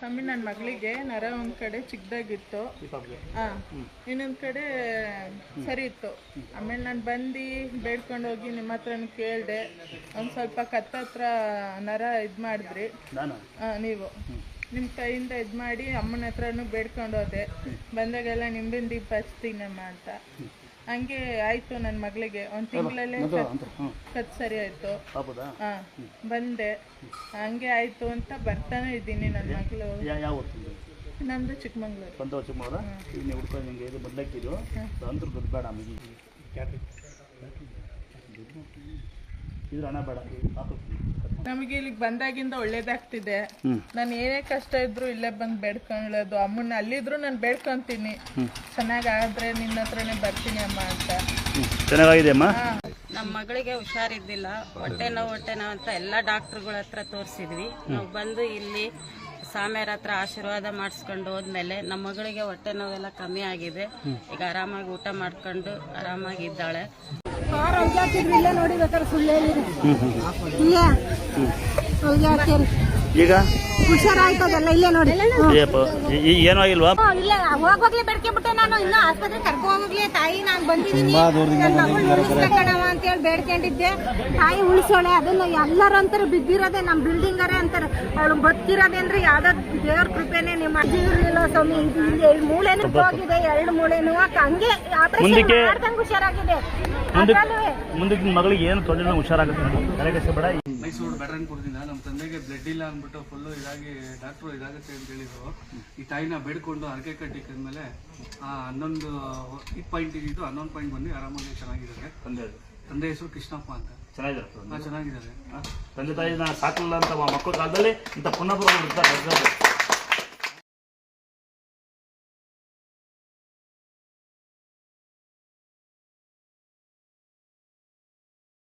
ಸ್ವಾಮಿ ನನ್ನ ಮಗಳಿಗೆ ನರ ಒಂದು ಕಡೆ ಚಿಕ್ಕದಾಗಿತ್ತು ಹಾಂ ಇನ್ನೊಂದು ಕಡೆ ಸರಿ ಇತ್ತು. ಆಮೇಲೆ ನಾನು ಬಂದು ಬೇಡ್ಕೊಂಡು ಹೋಗಿ ನಿಮ್ಮ ಹತ್ರ ಕೇಳಿದೆ. ಒಂದು ಸ್ವಲ್ಪ ಕತ್ತ ಹತ್ರ ನರ ಇದು ಮಾಡಿದ್ರಿ. ನೀವು. ನಿಮ್ಮ ಕೈಯಿಂದ ಇದು ಮಾಡಿ ಅಮ್ಮನ ಹತ್ರನೂ ಬೇಡ್ಕೊಂಡು ಹೋದೆ. ಬಂದಾಗೆಲ್ಲ ನಿಂಬಿನ ದೀಪ ಹಚ್ತೀನಮ್ಮ ಅಂತ. ಹಂಗೆ ಆಯ್ತು ನನ್ನ ಮಗಳಿಗೆ. ಒಂದು ತಿಂಗಳಲ್ಲೇ ಕತ್ ಸರಿ ಆಯ್ತು. ಹಾ ಬಂದೆ. ಹಂಗೆ ಆಯ್ತು ಅಂತ ಬರ್ತಾನೆ ಇದ್ದೀನಿ ನನ್ನ ಮಗಳು. ನಮ್ದು ಚಿಕ್ಕಮಂಗ್ಳೂರು. ಚಿಕ್ಕಮಗಳ ಇಲ್ಲಿ ಹುಡ್ಕೊಂಡು ನಿಮಗೆ ಇದು ಬದಲಾಕಿದ್ರು ಅಂತರ ದುಡ್ಡು ಬೇಡ ಇದ್ರ ಹಣ ಬೇಡ. ಪಾಪ. ನಮಗೆ ಇಲ್ಲಿಗೆ ಬಂದಾಗಿಂದ ಒಳ್ಳೇದಾಗ್ತಿದೆ. ನಾನು ಏನೇ ಕಷ್ಟ ಇದ್ರು ಇಲ್ಲೇ ಬಂದು ಬೇಡ್ಕೊಳ್ಳೋದು. ಅಮ್ಮನ ಅಲ್ಲಿದ್ರು ನಾನು ಬೇಡ್ಕೊಂತೀನಿ. ಚೆನ್ನಾಗಾದ್ರೆ ನಿನ್ನ ಹತ್ರನೇ ಬರ್ತೀನಿ ಅಮ್ಮ ಅಂತ. ಚೆನ್ನಾಗಿದೆ ಅಮ್ಮ? ಹಾ. ನಮ್ಮ ಮಗಳಿಗೆ ಹುಷಾರಿದ್ದಿಲ್ಲ. ಹೊಟ್ಟೆ ನೋವು ಹೊಟ್ಟೆ ನೋವು ಅಂತ ಎಲ್ಲ ಡಾಕ್ಟರ್ಗಳ ಹತ್ರ ತೋರಿಸಿದ್ವಿ. ನಾವು ಬಂದು ಇಲ್ಲಿ ಸಾಮ್ಯಾರ ಹತ್ರ ಆಶೀರ್ವಾದ ಮಾಡಿಸ್ಕೊಂಡು ಹೋದ್ಮೇಲೆ ನಮ್ಮ ಮಗಳಿಗೆ ಹೊಟ್ಟೆ ನೋವೆಲ್ಲ ಕಮ್ಮಿ ಆಗಿದೆ. ಈಗ ಆರಾಮಾಗಿ ಊಟ ಮಾಡ್ಕೊಂಡು ಆರಾಮಾಗಿ ಈಗ? ಹುಷಾರಾಯ್ತದಲ್ಲ ಇಲ್ಲೇ ನೋಡಿ. ಏನೂ ಆಗಿಲ್ವಾ? ಇಲ್ಲ ಹೋಗ್ವಾಗ್ಲೇ ಬೆಡ್ಕೊಂಡ್ಬಿಟ್ಟೆ ನಾನು. ಇನ್ನೂ ಆಸ್ಪತ್ರೆ ಕರ್ಕೊಂಡು ಹೋಗ್ಲಿ ತಾಯಿ ನಾನು ಬಂದಿದ್ದೀನಿ. ಅಂತೇಳಿ ಬೇಡ್ಕೊಂಡಿದ್ದೆ. ತಾಯಿ ಉಳಿಸೋಳೆ ಅದನ್ನ ಎಲ್ಲರೂ ಅಂತಾರೆ ಬಿದ್ದಿರೋದೆ ನಮ್ಮ ಬಿಲ್ಡಿಂಗ್ ಅರೇ ಅಂತಾರೆ. ಅವಳು ಬತ್ತಿರೋದೆ ಅಂದ್ರೆ ಯಾವ್ದೋ ದೇವ್ರ ಕೃಪೆನೆ ನಿಮ್ಮ ಅಜ್ಜಿ ಇರ್ಲಿಲ್ಲ ಸ್ವಾಮಿ. ಇದು ಇಲ್ಲಿ ಎರಡು ಮೂಳೆನೂ ಹೋಗಿದೆ ಎರಡು ಮೂಳೆನೂ ಹಂಗೆ ಆಪರೇಷನ್ ಮಾಡ್ದಂಗೆ ಹುಷಾರಾಗಿದೆ. ಮುಂದಕ್ಕೆ ಮಗಳಿಗೆ ಏನು ತೊಂದರೆ ಹುಷಾರಾಗುತ್ತೆ ಬೇಡ ಮೈಸೂರು ಬ್ಯಾಟ್ರನ್ಪುರದಿಂದ ನಮ್ಮ ತಂದೆಗೆ ಬ್ಲಡ್ ಇಲ್ಲ ಅಂದ್ಬಿಟ್ಟು ಫುಲ್ಲು ಇದಾಗಿ ಡಾಕ್ಟ್ರು ಇದಾಗುತ್ತೆ ಅಂತ ಹೇಳಿದ್ರು. ಈ ತಾಯಿನ ಬೇಡ್ಕೊಂಡು ಹರಕೆ ಕಟ್ಟಿಕ್ಕಿದ್ಮೇಲೆ ಆ ಹನ್ನೊಂದು ಈ ಪಾಯಿಂಟ್ ಇದ್ದು ಹನ್ನೊಂದು ಪಾಯಿಂಟ್ ಬಂದು ಆರಾಮಾಗಿ ಚೆನ್ನಾಗಿದ್ದಾರೆ. ತಂದೆ ತಂದೆ ಹೆಸರು ಕೃಷ್ಣಪ್ಪ ಅಂತ. ಚೆನ್ನಾಗಿದ್ದಾರೆ ಚೆನ್ನಾಗಿದ್ದಾರೆ. ತಂದೆ ತಾಯಿನ ಸಾಕಲಿಲ್ಲ ಅಂತ ಮಕ್ಕಳ ಕಾಲದಲ್ಲಿ ಇಂಥ ಪುನಃ ಇರ್ತಾರೆ